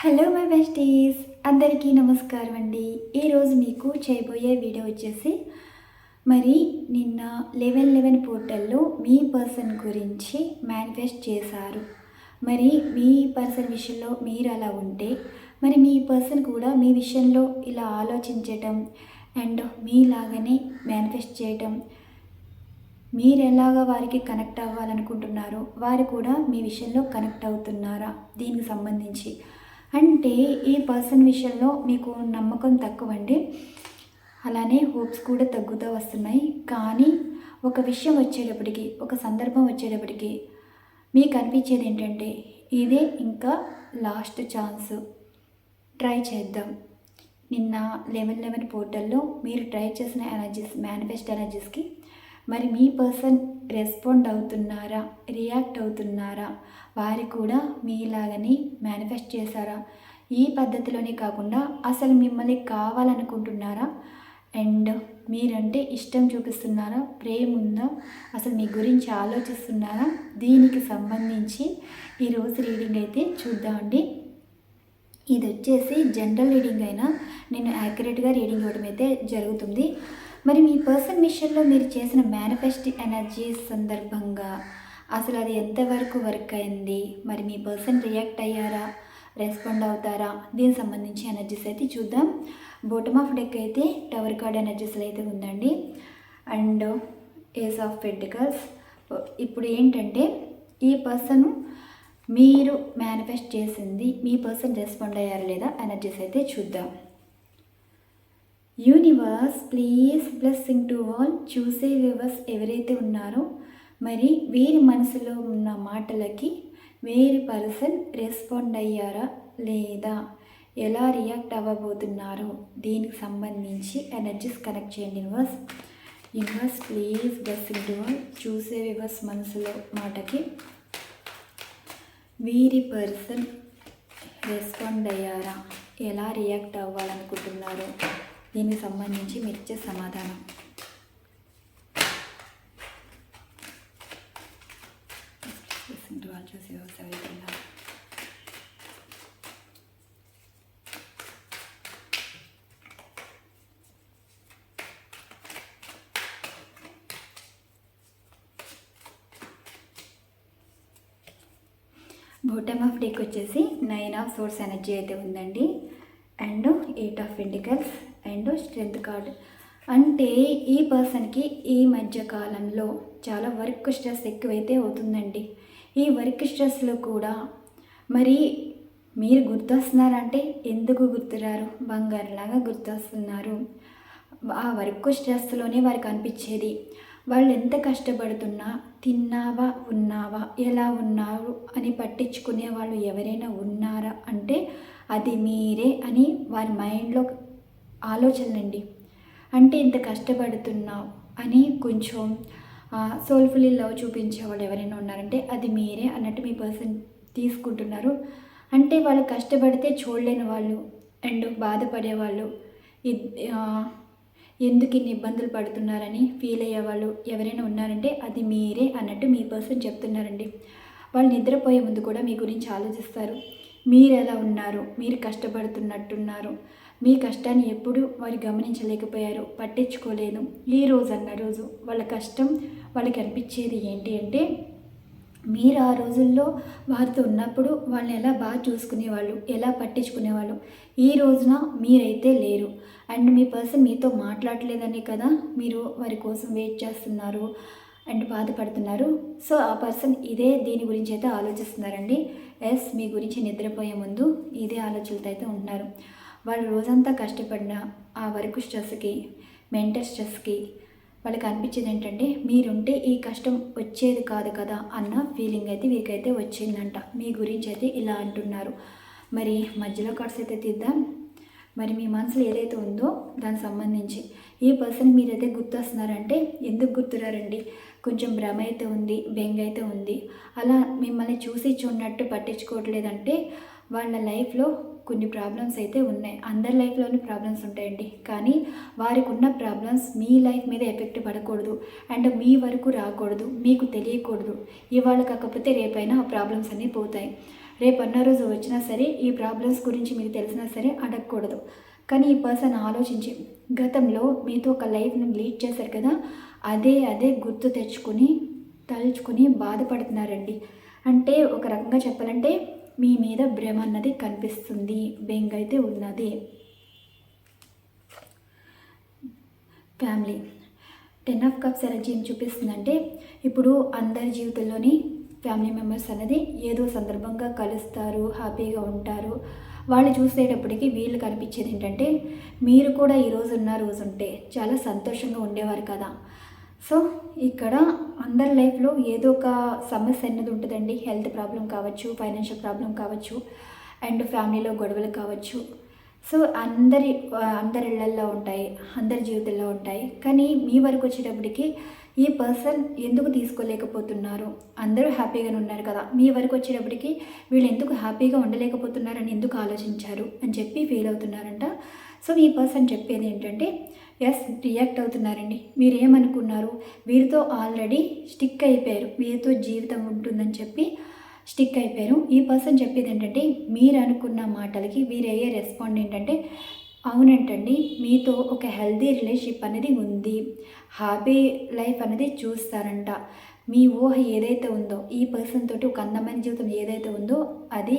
Hello my besties అందరికీ నమస్కారం అండి. ఈరోజు మీకు చేయబోయే వీడియో వచ్చేసి మరి నిన్న లెవెన్ లెవెన్ పోర్టల్లో మీ పర్సన్ గురించి మేనిఫెస్ట్ చేశారు. మరి మీ పర్సన్ విషయంలో మీరు అలా ఉంటే మరి మీ పర్సన్ కూడా మీ విషయంలో ఇలా ఆలోచించటం అండ్ మీలాగానే మేనిఫెస్ట్ చేయటం మీరు ఎలాగా వారికి కనెక్ట్ అవ్వాలనుకుంటున్నారో వారు కూడా మీ విషయంలో కనెక్ట్ అవుతున్నారా? దీనికి సంబంధించి. అంటే ఈ పర్సన్ విషయంలో మీకు నమ్మకం తక్కువ అండి అలానే హోప్స్ కూడా తగ్గుతూ వస్తున్నాయి. కానీ ఒక విషయం వచ్చేటప్పటికి ఒక సందర్భం వచ్చేటప్పటికి మీకు అనిపించేది ఏంటంటే ఇదే ఇంకా లాస్ట్ ఛాన్స్. ట్రై చేద్దాం. నిన్న లెవెన్ లెవెన్ పోర్టల్లో మీరు ట్రై చేసిన ఎనర్జీస్ మేనిఫెస్ట్ ఎనర్జీస్కి మరి మీ పర్సన్ రెస్పాండ్ అవుతున్నారా? రియాక్ట్ అవుతున్నారా? వారు కూడా మీలాగని మేనిఫెస్ట్ చేశారా? ఈ పద్ధతిలోనే కాకుండా అసలు మిమ్మల్ని కావాలనుకుంటున్నారా? అండ్ మీరంటే ఇష్టం చూపిస్తున్నారా? ప్రేమ ఉందా? అసలు మీ గురించి ఆలోచిస్తున్నారా? దీనికి సంబంధించి ఈరోజు రీడింగ్ అయితే చూద్దామండి. ఇది వచ్చేసి జనరల్ రీడింగ్ అయినా నేను యాక్యురేట్గా రీడింగ్ ఇవ్వడం అయితే జరుగుతుంది. మరి మీ పర్సన్ మిషన్లో మీరు చేసిన మేనిఫెస్ట్ ఎనర్జీ సందర్భంగా అసలు అది ఎంతవరకు వర్క్ అయింది? మరి మీ పర్సన్ రియాక్ట్ అయ్యారా? రెస్పాండ్ అవుతారా? దీనికి సంబంధించి ఎనర్జీస్ అయితే చూద్దాం. బోటమ్ ఆఫ్ డెక్ అయితే టవర్ కార్డ్ ఎనర్జీస్లో అయితే ఉందండి. అండ్ ఏస్ ఆఫ్ పెంటికల్స్ ఇప్పుడు ఏంటంటే ఈ పర్సన్ మీరు మేనిఫెస్ట్ చేసింది మీ పర్సన్ రెస్పాండ్ అయ్యారా లేదా? ఎనర్జీస్ అయితే చూద్దాం. Universe please blessing to all చూసే వ్యూవర్స్ ఎవరైతే ఉన్నారో మరి వీరి మనసులో ఉన్న మాటలకి వేరి పర్సన్ రెస్పాండ్ అయ్యారా లేదా? ఎలా రియాక్ట్ అవ్వబోతున్నారు దీనికి సంబంధించి ఎనర్జీస్ కనెక్ట్ చేయండి universe universe please blessing to all చూసే వ్యూవర్స్ మనసులో మాటకి వీరి పర్సన్ రెస్పాండ్ అయ్యారా? ఎలా రియాక్ట్ అవ్వాలనుకుంటున్నారు దీనికి సంబంధించి మీరు ఇచ్చే సమాధానం చూసి బోటమ్ ఆఫ్ డేక్ వచ్చేసి నైన్ ఆఫ్ సోర్స్ ఎనర్జీ అయితే ఉందండి. And eight of pentacles and strength card. అంటే ఈ పర్సన్కి ఈ మధ్య కాలంలో చాలా వర్క్ స్ట్రెస్ ఎక్కువైతే అవుతుందండి. ఈ వర్క్ స్ట్రెస్లో కూడా మరి మీరు గుర్తొస్తున్నారంటే ఎందుకు గుర్తురారు? బంగారులాగా గుర్తొస్తున్నారు. ఆ వర్క్ స్ట్రెస్లోనే వారికి అనిపించేది వాళ్ళు ఎంత కష్టపడుతున్నా తిన్నావా ఉన్నావా ఎలా ఉన్నారు అని పట్టించుకునే వాళ్ళు ఎవరైనా ఉన్నారా? అంటే అది మీరే అని వారి మైండ్లో ఆలోచనలండి. అంటే ఇంత కష్టపడుతున్నావు అని కొంచెం సోల్ఫుల్లీ లవ్ చూపించే వాళ్ళు ఎవరైనా ఉన్నారంటే అది మీరే అన్నట్టు మీ పర్సన్ తీసుకుంటున్నారు. అంటే వాళ్ళు కష్టపడితే చూడలేని వాళ్ళు అండ్ బాధపడేవాళ్ళు ఎందుకు ఇన్ని ఇబ్బందులు పడుతున్నారని ఫీల్ అయ్యేవాళ్ళు ఎవరైనా ఉన్నారంటే అది మీరే అన్నట్టు మీ పర్సన్ చెప్తున్నారండి. వాళ్ళు నిద్రపోయే ముందు కూడా మీ గురించి ఆలోచిస్తారు. మీరు ఎలా ఉన్నారు? మీరు కష్టపడుతున్నట్టున్నారు. మీ కష్టాన్ని ఎప్పుడు వారు గమనించలేకపోయారు పట్టించుకోలేదు. ఈ రోజు అన్న రోజు వాళ్ళ కష్టం వాళ్ళకి అనిపించేది ఏంటి అంటే మీరు ఆ రోజుల్లో వారితో ఉన్నప్పుడు వాళ్ళని ఎలా బాగా చూసుకునేవాళ్ళు ఎలా పట్టించుకునేవాళ్ళు? ఈ రోజున మీరైతే లేరు. అండ్ మీ పర్సన్ మీతో మాట్లాడలేదని కదా మీరు వారి కోసం వెయిట్ చేస్తున్నారు అండ్ బాధపడుతున్నారు. సో ఆ పర్సన్ ఇదే దీని గురించి అయితే ఆలోచిస్తున్నారండి. ఎస్ మీ గురించి నిద్రపోయే ముందు ఇదే ఆలోచనలతో అయితే ఉంటున్నారు. వాళ్ళు రోజంతా కష్టపడిన ఆ వర్క్ స్ట్రెస్కి మెంటల్ స్ట్రెస్కి వాళ్ళకి అనిపించేది ఏంటంటే మీరుంటే ఈ కష్టం వచ్చేది కాదు కదా అన్న ఫీలింగ్ అయితే వీరికైతే వచ్చిందంట. మీ గురించి అయితే ఇలా అంటున్నారు. మరి మధ్యలో కార్డ్స్ అయితే తీద్దాం. మరి మీ మనసులో ఏదైతే ఉందో దానికి సంబంధించి. ఈ పర్సన్ మీరైతే గుర్తొస్తున్నారంటే ఎందుకు గుర్తురారండి? కొంచెం భ్రమ అయితే ఉంది బెంగ అయితే ఉంది. అలా మిమ్మల్ని చూసి చూడనట్టు పట్టించుకోవట్లేదంటే వాళ్ళ లైఫ్లో కొన్ని ప్రాబ్లమ్స్ అయితే ఉన్నాయి. అందరి లైఫ్లోనూ ప్రాబ్లమ్స్ ఉంటాయండి. కానీ వారికి ఉన్న ప్రాబ్లమ్స్ మీ లైఫ్ మీద ఎఫెక్ట్ పడకూడదు. అండ్ మీ వరకు రాకూడదు. మీకు తెలియకూడదు. ఇవాళ కాకపోతే రేపైనా ఆ ప్రాబ్లమ్స్ అన్నీ పోతాయి. రేపు అన్న రోజు వచ్చినా సరే ఈ ప్రాబ్లమ్స్ గురించి మీకు తెలిసినా సరే అడగకూడదు. కానీ ఈ పర్సన్ ఆలోచించి గతంలో మీతో ఒక లైఫ్ని లీడ్ చేశారు కదా అదే అదే గుర్తు తెచ్చుకుని తలుచుకుని బాధపడుతున్నారండి. అంటే ఒక రకంగా చెప్పాలంటే మీ మీద భ్రమ అన్నది కనిపిస్తుంది. బెంగ్ అయితే ఉన్నది. Family ten of cups energy ఏం చూపిస్తుందంటే ఇప్పుడు అందరి జీవితంలోని ఫ్యామిలీ మెంబర్స్ అనేది ఏదో సందర్భంగా కలుస్తారు హ్యాపీగా ఉంటారు. వాళ్ళు చూసేటప్పటికి వీళ్ళు కనిపించేది ఏంటంటే మీరు కూడా ఈరోజు ఉన్న రోజు ఉంటే చాలా సంతోషంగా ఉండేవారు కదా. సో ఇక్కడ అందరి లైఫ్లో ఏదో ఒక సమస్య అనేది ఉంటుందండి. హెల్త్ ప్రాబ్లం కావచ్చు ఫైనాన్షియల్ ప్రాబ్లం కావచ్చు అండ్ ఫ్యామిలీలో గొడవలు కావచ్చు. సో అందరి అందరి ఇళ్ళల్లో ఉంటాయి అందరి జీవితంలో ఉంటాయి. కానీ మీ వరకు వచ్చేటప్పటికి ఈ పర్సన్ ఎందుకు తీసుకోలేకపోతున్నారు? అందరూ హ్యాపీగానే ఉన్నారు కదా. మీ వరకు వచ్చేటప్పటికి వీళ్ళు ఎందుకు హ్యాపీగా ఉండలేకపోతున్నారని ఎందుకు ఆలోచించారు అని చెప్పి ఫీల్ అవుతున్నారంట. సో ఈ పర్సన్ చెప్పేది ఏంటంటే ఎస్ రియాక్ట్ అవుతున్నారండి. మీరు ఏమనుకున్నారు వీరితో ఆల్రెడీ స్టిక్ అయిపోయారు. వీరితో జీవితం ఉంటుందని చెప్పి స్టిక్ అయిపోయారు. ఈ పర్సన్ చెప్పేది ఏంటంటే మీరు అనుకున్న మాటలకి వీరు అయ్యే రెస్పాండ్ ఏంటంటే అవునంటండి మీతో ఒక హెల్దీ రిలేషన్షిప్ అనేది ఉంది. హ్యాపీ లైఫ్ అనేది చూస్తారంట. మీ ఊహ ఏదైతే ఉందో ఈ పర్సన్ తోటి ఒక అందమైన జీవితం ఏదైతే ఉందో అది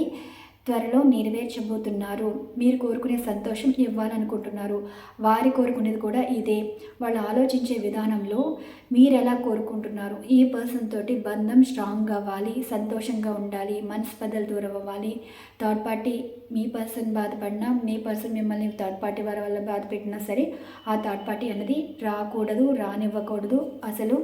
త్వరలో నెరవేర్చబోతున్నారు. మీరు కోరుకునే సంతోషం ఇవ్వాలనుకుంటున్నారు. వారి కోరుకునేది కూడా ఇదే. వాళ్ళు ఆలోచించే విధానంలో మీరు ఎలా కోరుకుంటున్నారు? ఈ పర్సన్ తోటి బంధం స్ట్రాంగ్ అవ్వాలి సంతోషంగా ఉండాలి మనస్పదలు దూరం అవ్వాలి థర్డ్ పార్టీ మీ పర్సన్ బాధపడినా మీ పర్సన్ మిమ్మల్ని థర్డ్ పార్టీ వారి వల్ల బాధ పెట్టినా సరే ఆ థర్డ్ పార్టీ అనేది రాకూడదు రానివ్వకూడదు. అసలు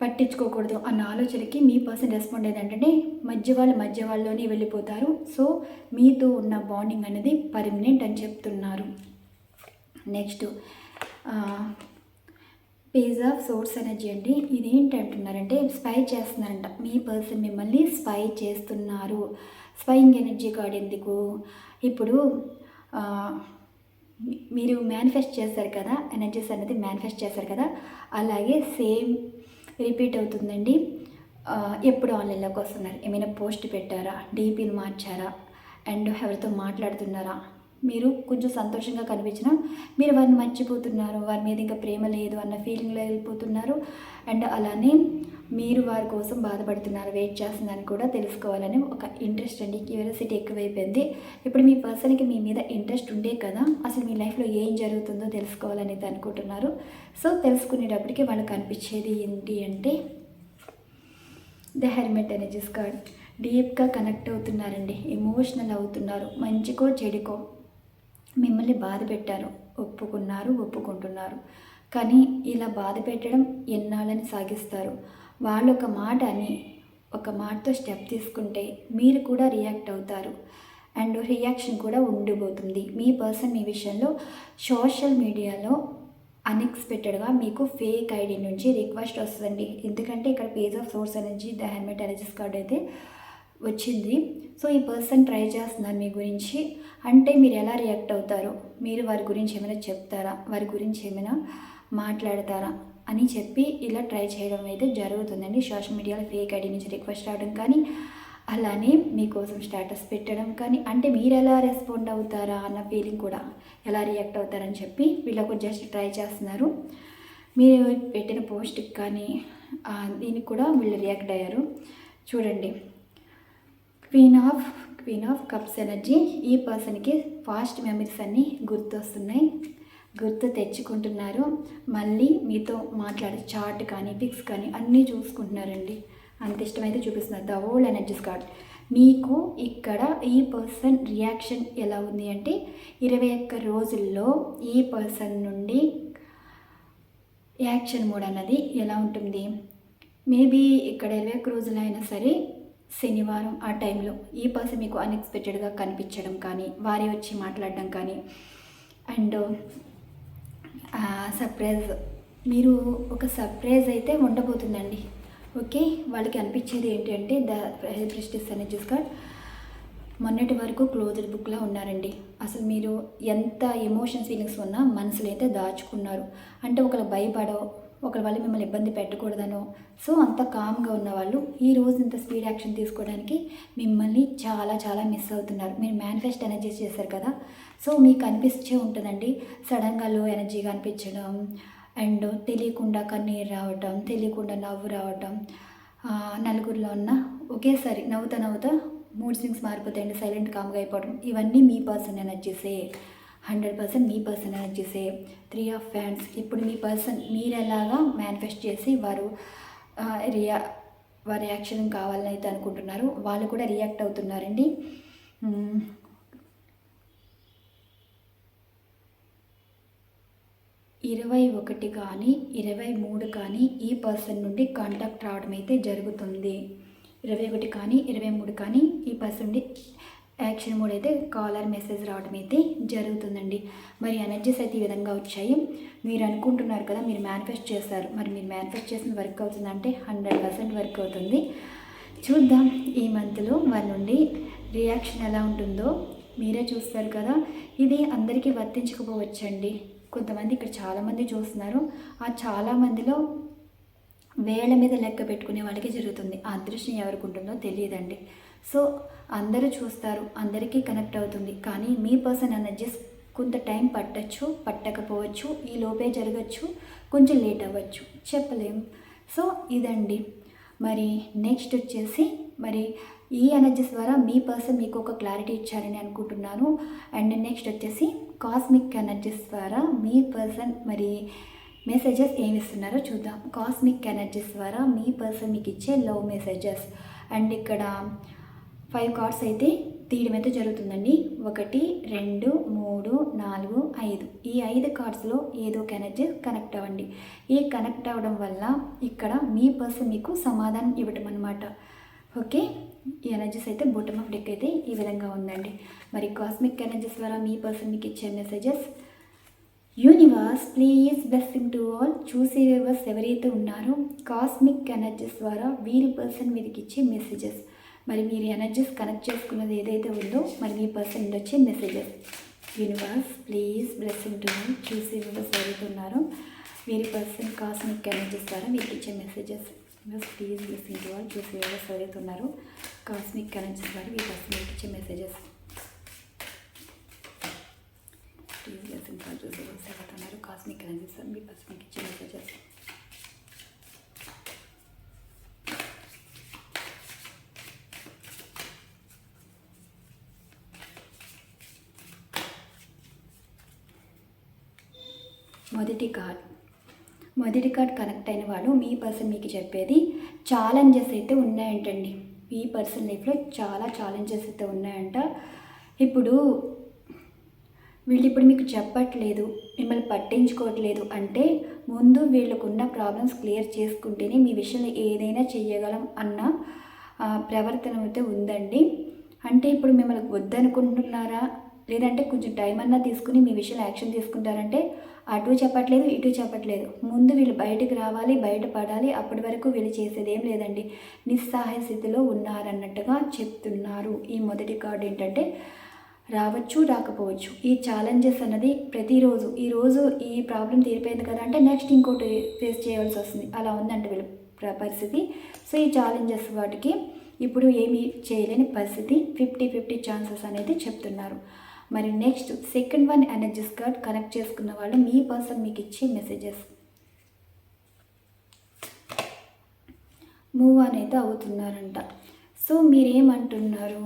పట్టించుకోకూడదు అన్న ఆలోచనకి మీ పర్సన్ రెస్పాండ్ ఏంటంటే మధ్య వాళ్ళు మధ్య వాళ్ళలోనే వెళ్ళిపోతారు. సో మీతో ఉన్న బాండింగ్ అనేది పర్మనెంట్ అని చెప్తున్నారు. Next page of source energy అండి. ఇది ఏంటంటున్నారంటే స్పై చేస్తున్నారంట. మీ పర్సన్ మిమ్మల్ని స్పై చేస్తున్నారు. స్పైయింగ్ ఎనర్జీ కార్డ్ ఎందుకు? ఇప్పుడు మీరు మేనిఫెస్ట్ చేస్తారు కదా ఎనర్జీస్ అనేది మేనిఫెస్ట్ చేస్తారు కదా అలాగే సేమ్ రిపీట్ అవుతుందండి. ఎప్పుడు ఆన్లైన్లోకి వస్తున్నారు? ఏమైనా పోస్ట్ పెట్టారా? డీపీలు మార్చారా? అండ్ ఎవరితో మాట్లాడుతున్నారా? మీరు కొంచెం సంతోషంగా కనిపించినా మీరు వారిని మర్చిపోతున్నారు వారి మీద ఇంకా ప్రేమ లేదు అన్న ఫీలింగ్లో వెళ్ళిపోతున్నారు. అండ్ అలానే మీరు వారి కోసం బాధపడుతున్నారు వెయిట్ చేస్తున్నారని కూడా తెలుసుకోవాలని ఒక ఇంట్రెస్ట్ అండి. క్యూరియాసిటీ ఎక్కువైపోయింది. ఇప్పుడు మీ పర్సన్కి మీ మీద ఇంట్రెస్ట్ ఉండే కదా అసలు మీ లైఫ్లో ఏం జరుగుతుందో తెలుసుకోవాలనేది అనుకుంటున్నారు. సో తెలుసుకునేటప్పటికి వాళ్ళకి అనిపించేది ఏంటి అంటే ద హెల్మెట్ ఎనర్జీస్ కార్డ్ డీప్గా కనెక్ట్ అవుతున్నారండి ఎమోషనల్ అవుతున్నారు మంచికో చెడుకో. మిమ్మల్ని బాధ పెట్టారు ఒప్పుకున్నారు ఒప్పుకుంటున్నారు. కానీ ఇలా బాధ పెట్టడం ఎన్నాళ్ళని సాగిస్తారు. వాళ్ళు ఒక మాట అని ఒక మాటతో స్టెప్ తీసుకుంటే మీరు కూడా రియాక్ట్ అవుతారు. అండ్ రియాక్షన్ కూడా ఉండిపోతుంది. మీ పర్సన్ మీ విషయంలో సోషల్ మీడియాలో అన్ఎక్స్పెక్టెడ్గా మీకు ఫేక్ ఐడి నుంచి రిక్వెస్ట్ వస్తుందండి. ఎందుకంటే ఇక్కడ page of source energy the hermit energies card అయితే వచ్చింది. సో ఈ పర్సన్ ట్రై చేస్తున్నారు మీ గురించి. అంటే మీరు ఎలా రియాక్ట్ అవుతారు మీరు వారి గురించి ఏమైనా చెప్తారా వారి గురించి ఏమైనా మాట్లాడతారా అని చెప్పి ఇలా ట్రై చేయడం అయితే జరుగుతుందండి. సోషల్ మీడియాలో ఫేక్ ఐడి నుంచి రిక్వెస్ట్ రావడం కానీ అలానే మీకోసం స్టేటస్ పెట్టడం కానీ అంటే మీరు ఎలా రెస్పాండ్ అవుతారా అన్న ఫీలింగ్ కూడా ఎలా రియాక్ట్ అవుతారని చెప్పి వీళ్ళకు జస్ట్ ట్రై చేస్తున్నారు. మీరు పెట్టిన పోస్ట్కి కానీ దీనికి కూడా వీళ్ళు రియాక్ట్ అయ్యారు. చూడండి. Queen of queen of cups energy ఈ పర్సన్కి ఫాస్ట్ మెమరీస్ అన్నీ గుర్తొస్తున్నాయి. గుర్తు తెచ్చుకుంటున్నారు. మళ్ళీ మీతో మాట్లాడే చార్ట్ కానీ పిక్స్ కానీ అన్నీ చూసుకుంటున్నారండి. అంత ఇష్టమైతే చూపిస్తున్నారు. ద ఓల్డ్ ఎనర్జీస్ కార్డ్ మీకు ఇక్కడ ఈ పర్సన్ రియాక్షన్ ఎలా ఉంది అంటే ఇరవై ఒక్క రోజుల్లో ఈ పర్సన్ నుండి యాక్షన్ మోడ్ అన్నది ఎలా ఉంటుంది? మేబీ ఇక్కడ ఇరవై ఒక్క రోజులైనా సరే శనివారం ఆ టైంలో ఈ పర్సన్ మీకు అన్ఎక్స్పెక్టెడ్గా కనిపించడం కానీ వారి వచ్చి మాట్లాడడం కానీ అండ్ సర్ప్రైజ్ మీరు ఒక సర్ప్రైజ్ అయితే ఉండబోతుందండి. ఓకే? వాళ్ళకి అనిపించేది ఏంటంటే అంటే ద ప్రెస్టిస్ అనే కార్డ్ మొన్నటి వరకు క్లోజ్డ్ బుక్లా ఉన్నారండి. అసలు మీరు ఎంత ఎమోషన్స్ ఫీలింగ్స్ ఉన్నా మనసులో అయితే దాచుకున్నారు. అంటే ఒకరు భయపడో ఒకరి వల్ల మిమ్మల్ని ఇబ్బంది పెట్టకూడదనో. సో అంత కామ్గా ఉన్న వాళ్ళు ఈ రోజు ఇంత స్పీడ్ యాక్షన్ తీసుకోవడానికి మిమ్మల్ని చాలా చాలా మిస్ అవుతున్నారు. మీరు మేనిఫెస్ట్ ఎనర్జీ చేశారు కదా. సో మీకు అనిపిస్తే ఉంటుందండి. సడన్గా లో ఎనర్జీగా అనిపించడం అండ్ తెలియకుండా కన్నీరు రావటం తెలియకుండా నవ్వు రావటం నలుగురిలో ఉన్న ఒకేసారి నవ్వుతా నవ్వుతా మూడ్ స్వింగ్స్ మారిపోతాయండి. సైలెంట్ కామ్గా అయిపోవడం ఇవన్నీ మీ పర్సన్ ఎనర్జీసే హండ్రెడ్ పర్సెంట్ మీ పర్సన్ ఎనర్జీసే త్రీ ఆఫ్ ఫ్యాన్స్. ఇప్పుడు మీ పర్సన్ మీరు ఎలాగా మేనిఫెస్ట్ చేసి వారు రియా వారి యాక్షన్ కావాలని అయితే అనుకుంటున్నారు వాళ్ళు కూడా రియాక్ట్ అవుతున్నారండి. ఇరవై ఒకటి కానీ ఇరవై మూడు కానీ ఈ పర్సన్ నుండి కాంటాక్ట్ రావడం అయితే జరుగుతుంది. ఇరవై ఒకటి కానీ ఇరవై మూడు కానీ ఈ పర్సన్ నుండి యాక్షన్ మోడ్ అయితే కాలర్ మెసేజ్ రావడం అయితే జరుగుతుందండి. మరి ఎనర్జీస్ అయితే ఈ విధంగా వచ్చాయి. మీరు అనుకుంటున్నారు కదా మీరు మేనిఫెస్ట్ చేస్తారు. మరి మీరు మేనిఫెస్ట్ చేసిన వర్క్ అవుతుందంటే హండ్రెడ్ పర్సెంట్ వర్క్ అవుతుంది. చూద్దాం ఈ మంత్లో వారి నుండి రియాక్షన్ ఎలా ఉంటుందో. మీరే చూస్తారు కదా. ఇది అందరికీ వర్తించకపోవచ్చండి. కొంతమంది ఇక్కడ చాలామంది చూస్తున్నారు. ఆ చాలామందిలో వేళ్ళ మీద లెక్క పెట్టుకునే వాళ్ళకి జరుగుతుంది. ఆ అదృష్టం ఎవరికి ఉంటుందో తెలియదండి. సో అందరూ చూస్తారు అందరికీ కనెక్ట్ అవుతుంది. కానీ మీ పర్సన్ ఎనర్జీస్ కొంత టైం పట్టచ్చు పట్టకపోవచ్చు ఈ లోపే జరగచ్చు కొంచెం లేట్ అవ్వచ్చు. చెప్పలేం. సో ఇదండి. మరి నెక్స్ట్ వచ్చేసి మరి ఈ ఎనర్జీస్ ద్వారా మీ పర్సన్ మీకు ఒక క్లారిటీ ఇచ్చారని అనుకుంటున్నాను. అండ్ నెక్స్ట్ వచ్చేసి కాస్మిక్ ఎనర్జీస్ ద్వారా మీ పర్సన్ మరి మెసేజెస్ ఏమి ఇస్తున్నారో చూద్దాం. కాస్మిక్ ఎనర్జీస్ ద్వారా మీ పర్సన్ మీకు ఇచ్చే లవ్ మెసేజెస్ అండ్ ఇక్కడ ఫైవ్ కార్డ్స్ అయితే తీయడం అయితే జరుగుతుందండి. ఒకటి రెండు మూడు నాలుగు ఐదు. ఈ ఐదు కార్డ్స్లో ఏదో ఒక ఎనర్జీ కనెక్ట్ అవ్వండి. ఈ కనెక్ట్ అవ్వడం వల్ల ఇక్కడ మీ పర్సన్ మీకు సమాధానం ఇవ్వటం అనమాట ఓకే ఈ ఎనర్జీస్ అయితే బొటమ్ ఆఫ్ డెక్ అయితే ఈ విధంగా ఉందండి. మరి కాస్మిక్ ఎనర్జీస్ ద్వారా మీ పర్సన్ మీకు ఇచ్చే messages universe please blessing to all చూసే వ్యూవర్స్ ఎవరైతే ఉన్నారో కాస్మిక్ ఎనర్జీస్ ద్వారా వీరి పర్సన్ మీదకి ఇచ్చే మెసేజెస్ మరి మీరు ఎనర్జీస్ కనెక్ట్ చేసుకున్నది ఏదైతే ఉందో మరి మీ పర్సన్ వచ్చే messages universe please blessing to మీ చూసి వ్యూవర్స్ మీరు వీరి పర్సన్ కాస్మిక్ ఎనర్జీస్ ద్వారా మీకు ఇచ్చే messages universe please blessing to వాళ్ళు చూసే వ్యూవర్స్ జరుగుతున్నారు కాస్మిక్ ఎనర్జీస్ ద్వారా మీ పర్సన్ మీకు ఇచ్చే మెసేజెస్ ప్లీజ్ బ్లెస్సింగ్ ఫర్ చూసే వ్యూవర్స్ ఎవరైతే కాస్మిక్ ఎనర్జీస్ ద్వారా మీ పర్సన్ మీకు ఇచ్చే మెసేజెస్ మొదటి కార్డ్. మొదటి కార్డ్ కనెక్ట్ అయిన వాళ్ళు మీ పర్సన్ మీకు చెప్పేది ఛాలెంజెస్ అయితే ఉన్నాయంటండి. మీ పర్సన్ లైఫ్లో చాలా ఛాలెంజెస్ అయితే ఉన్నాయంట. ఇప్పుడు వీళ్ళు ఇప్పుడు మీకు చెప్పట్లేదు మిమ్మల్ని పట్టించుకోవట్లేదు అంటే ముందు వీళ్ళకున్న ప్రాబ్లమ్స్ క్లియర్ చేసుకుంటేనే మీ విషయంలో ఏదైనా చేయగలం అన్న ప్రవర్తన అయితే ఉందండి. అంటే ఇప్పుడు మిమ్మల్ని వద్దనుకుంటున్నారా? లేదంటే కొంచెం టైం అన్నా తీసుకుని మీ విషయంలో యాక్షన్ తీసుకుంటారంటే అటు చెప్పట్లేదు ఇటు చెప్పట్లేదు. ముందు వీళ్ళు బయటకు రావాలి బయటపడాలి అప్పటి వరకు వీళ్ళు చేసేది ఏం లేదండి. నిస్సహాయ స్థితిలో ఉన్నారన్నట్టుగా చెప్తున్నారు. ఈ మొదటి కార్డు ఏంటంటే రావచ్చు రాకపోవచ్చు. ఈ ఛాలెంజెస్ అన్నది ప్రతిరోజు ఈ రోజు ఈ ప్రాబ్లం తీరిపోయింది కదా అంటే నెక్స్ట్ ఇంకోటి ఫేస్ చేయవలసి వస్తుంది. అలా ఉందంటే వీళ్ళ ప్ర- పరిస్థితి. సో ఈ ఛాలెంజెస్ వాటికి ఇప్పుడు ఏమీ చేయలేని పరిస్థితి. ఫిఫ్టీ ఫిఫ్టీ ఛాన్సెస్ అనేది చెప్తున్నారు. మరి next second one energies card connect చేసుకున్న వాళ్ళు మీ పర్సన్ మీకు ఇచ్చే మెసేజెస్ మూవ్ ఆన్ అయితే అవుతున్నారంట. సో మీరేమంటున్నారు?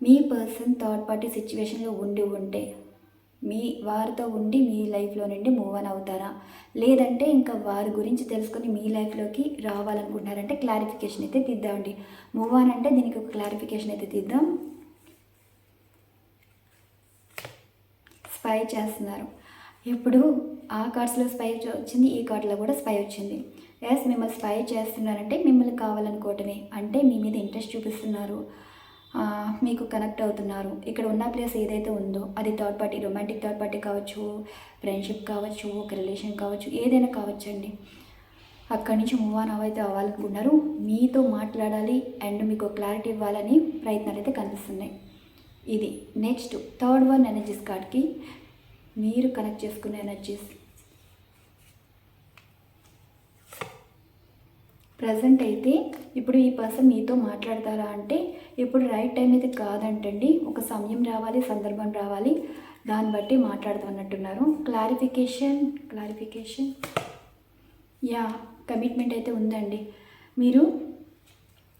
మీ పర్సన్ థర్డ్ పార్టీ సిచ్యువేషన్లో ఉండి ఉంటే మీ వారితో ఉండి మీ లైఫ్లో నుండి మూవ్ ఆన్ అవుతారా? లేదంటే ఇంకా వారి గురించి తెలుసుకొని మీ లైఫ్లోకి రావాలనుకుంటున్నారంటే క్లారిఫికేషన్ అయితే తీద్దామండి. మూవ్ ఆన్ అంటే దీనికి ఒక క్లారిఫికేషన్ అయితే తీద్దాం. స్పై చేస్తున్నారు. ఇప్పుడు ఆ కార్డ్స్లో స్పై వచ్చింది ఈ కార్డులో కూడా స్పై వచ్చింది. ఎస్ మిమ్మల్ని స్పై చేస్తున్నారంటే మిమ్మల్ని కావాలనుకోవటమే. అంటే మీ మీద ఇంట్రెస్ట్ చూపిస్తున్నారు. మీకు కనెక్ట్ అవుతున్నారు. ఇక్కడ ఉన్న ప్లేస్ ఏదైతే ఉందో అది third party romantic third party కావచ్చు ఫ్రెండ్షిప్ కావచ్చు ఒక రిలేషన్ కావచ్చు ఏదైనా కావచ్చండి అక్కడి నుంచి మూవ్ ఆన్ అవైతే అవ్వాలనుకున్నారు మీతో మాట్లాడాలి అండ్ మీకు క్లారిటీ ఇవ్వాలని ప్రయత్నాలు అయితే కనిపిస్తున్నాయి. ఇది నెక్స్ట్ థర్డ్ వన్ ఎనర్జీస్ కార్డ్కి మీరు కనెక్ట్ చేసుకునే ఎనర్జీస్ ప్రజెంట్ అయితే ఇప్పుడు ఈ పర్సన్ మీతో మాట్లాడతారా అంటే ఇప్పుడు రైట్ టైం అయితే కాదంటండి. ఒక సమయం రావాలి సందర్భం రావాలి. దాన్ని బట్టి మాట్లాడుతున్నట్టున్నారు క్లారిఫికేషన్ క్లారిఫికేషన్ యా కమిట్మెంట్ అయితే ఉందండి. మీరు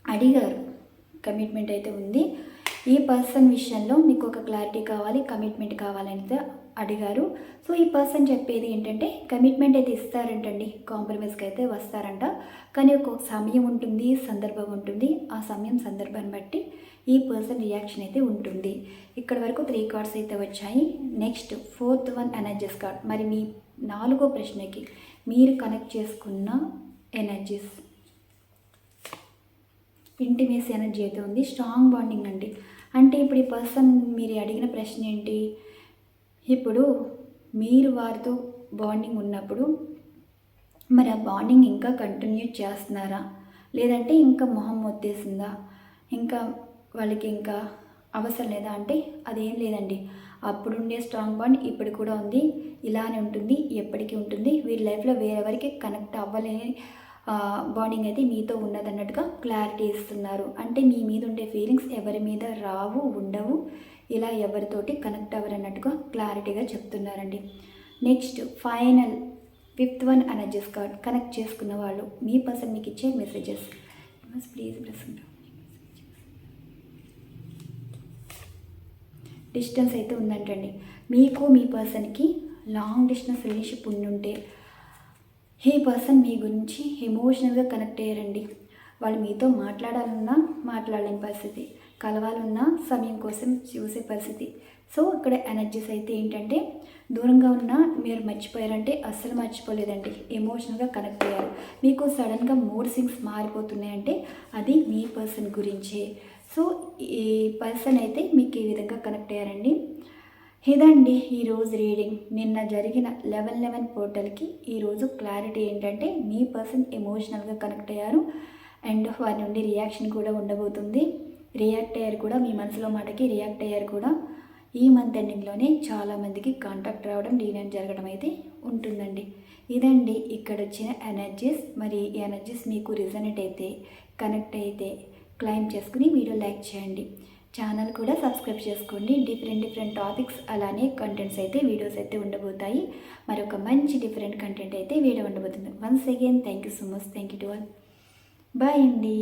అడిగారు. కమిట్మెంట్ అయితే ఉంది. ఈ పర్సన్ విషయంలో మీకు ఒక క్లారిటీ కావాలి కమిట్మెంట్ కావాలని అయితే అడిగారు. సో ఈ పర్సన్ చెప్పేది ఏంటంటే కమిట్మెంట్ అయితే ఇస్తారంటండి కాంప్రమైజ్కి అయితే వస్తారంట. కానీ ఒక సమయం ఉంటుంది సందర్భం ఉంటుంది. ఆ సమయం సందర్భాన్ని బట్టి ఈ పర్సన్ రియాక్షన్ అయితే ఉంటుంది. ఇక్కడ వరకు త్రీ కార్డ్స్ అయితే వచ్చాయి. Next fourth one energies card. మరి మీ నాలుగో ప్రశ్నకి మీరు కనెక్ట్ చేసుకున్న ఎనర్జీస్ ఇంటిమేసి ఎనర్జీ అయితే ఉంది. స్ట్రాంగ్ బాండింగ్ అండి. అంటే ఇప్పుడు ఈ పర్సన్ మీరు అడిగిన ప్రశ్న ఏంటి? ఇప్పుడు మీరు వారితో బాండింగ్ ఉన్నప్పుడు మరి ఆ బాండింగ్ ఇంకా కంటిన్యూ చేస్తున్నారా? లేదంటే ఇంకా మొహం మొత్తేసిందా? ఇంకా వాళ్ళకి ఇంకా అవసరం లేదా? అంటే అదేం లేదండి. అప్పుడుండే స్ట్రాంగ్ బాండ్ ఇప్పుడు కూడా ఉంది. ఇలానే ఉంటుంది ఎప్పటికీ ఉంటుంది. వీరి లైఫ్లో వేరెవరికి కనెక్ట్ అవ్వలేని బాండింగ్ అయితే మీతో ఉన్నదన్నట్టుగా క్లారిటీ ఇస్తున్నారు. అంటే మీ మీద ఉండే ఫీలింగ్స్ ఎవరి మీద రావు ఉండవు. ఇలా ఎవరితోటి కనెక్ట్ అవ్వరన్నట్టుగా క్లారిటీగా చెప్తున్నారండి. Next final fifth one energies card connect చేసుకున్న వాళ్ళు మీ పర్సన్ మీకు ఇచ్చే మెసేజెస్ ప్లీజ్ బ్లెస్ డిస్టెన్స్ అయితే ఉందంటండి. మీకు మీ పర్సన్కి లాంగ్ డిస్టెన్స్ రిలేషన్షిప్ ఉండుంటే ఈ పర్సన్ మీ గురించి ఎమోషనల్గా కనెక్ట్ అయ్యారండి. వాళ్ళు మీతో మాట్లాడాలన్నా మాట్లాడలేని పరిస్థితి. కలవాలన్నా సమయం కోసం చూసే పరిస్థితి. సో ఇక్కడ ఎనర్జీస్ అయితే ఏంటంటే దూరంగా ఉన్నా మీరు మర్చిపోయారంటే అస్సలు మర్చిపోలేదండి. ఎమోషనల్గా కనెక్ట్ అయ్యారు. మీకు సడన్గా మూడ్ సింగ్స్ మారిపోతున్నాయంటే అది మీ పర్సన్ గురించే. సో ఈ పర్సన్ అయితే మీకు ఈ విధంగా కనెక్ట్ అయ్యారండి? ఇదండి ఈరోజు రీడింగ్. నిన్న జరిగిన లెవెన్ లెవెన్ పోర్టల్కి ఈరోజు క్లారిటీ ఏంటంటే మీ పర్సన్ ఎమోషనల్గా కనెక్ట్ అయ్యారు. అండ్ వారి నుండి రియాక్షన్ కూడా ఉండబోతుంది. రియాక్ట్ అయ్యారు కూడా మీ మనసులో మాటకి రియాక్ట్ అయ్యారు కూడా. ఈ మంత్ ఎండింగ్లోనే చాలామందికి కాంటాక్ట్ రావడం డీనైన్ జరగడం అయితే ఉంటుందండి. ఇదండి ఇక్కడ వచ్చిన ఎనర్జీస్. మరి ఈ ఎనర్జీస్ మీకు రిజనెట్ అయితే కనెక్ట్ అయితే క్లైమ్ చేసుకుని వీడియో లైక్ చేయండి. ఛానల్ కూడా సబ్స్క్రైబ్ చేసుకోండి. డిఫరెంట్ డిఫరెంట్ టాపిక్స్ అలానే కంటెంట్స్ అయితే వీడియోస్ అయితే ఉండబోతాయి. మరొక మంచి డిఫరెంట్ కంటెంట్ అయితే వీడియో ఉండబోతుంది. Once again thank you so much thank you to all bye అండి.